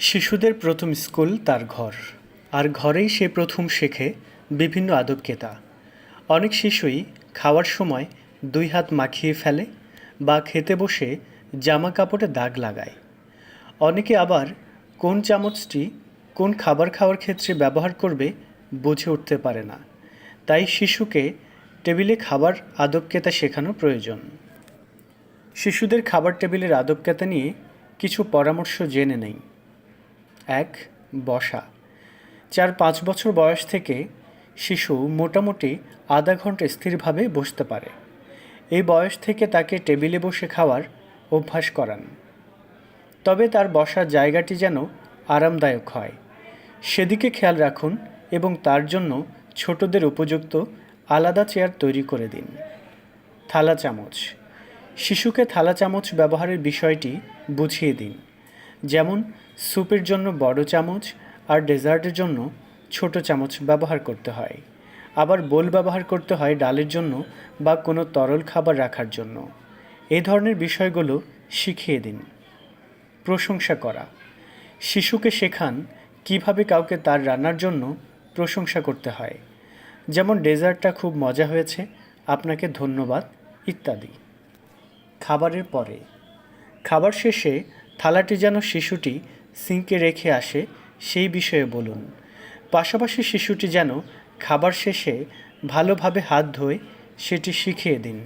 শিশুদের প্রথম স্কুল তার ঘর। আর ঘরেই সে প্রথম শেখে বিভিন্ন আদবকেতা অনেক শিশুই খাওয়ার সময় দুই হাত মাখিয়ে ফেলে বা খেতে বসে জামা কাপড়ে দাগ লাগায়। অনেকে আবার কোন চামচটি কোন খাবার খাওয়ার ক্ষেত্রে ব্যবহার করবে বুঝে উঠতে পারে না। তাই শিশুকে টেবিলে খাবার আদবকেতা শেখানো প্রয়োজন। শিশুদের খাবার টেবিলের আদবকেতা নিয়ে কিছু পরামর্শ জেনে নেই। এক বসা। চার পাঁচ বছর বয়স থেকে শিশু মোটামুটি আধা ঘণ্টা স্থিরভাবে বসতে পারে। এই বয়স থেকে তাকে টেবিলে বসে খাওয়ার অভ্যাস করান। তবে তার বসার জায়গাটি যেন আরামদায়ক হয়। সেদিকে খেয়াল রাখুন এবং তার জন্য ছোটদের উপযুক্ত আলাদা চেয়ার তৈরি করে দিন। থালা চামচ। শিশুকে থালা চামচ ব্যবহারের বিষয়টি বুঝিয়ে দিন। যেমন স্যুপের জন্য বড় চামচ আর ডেজার্টের জন্য ছোট চামচ ব্যবহার করতে হয়। আবার বোল ব্যবহার করতে হয় ডালের জন্য বা কোনো তরল খাবার রাখার জন্য। এই ধরনের বিষয়গুলো শিখিয়ে দিন। প্রশংসা করা। শিশুকে শেখান কীভাবে কাউকে তার রান্নার জন্য প্রশংসা করতে হয়। যেমন ডেজার্টটা খুব মজা হয়েছে, আপনাকে ধন্যবাদ, ইত্যাদি। খাবারের পরে। খাবার শেষে থালাটি যেন শিশুটি সিঙ্কে রেখে আসে, সেই বিষয়ে বলুন। পাশাপাশি শিশুটি যেন খাবার শেষে ভালোভাবে হাত ধোয় সেটি শিখিয়ে দিন।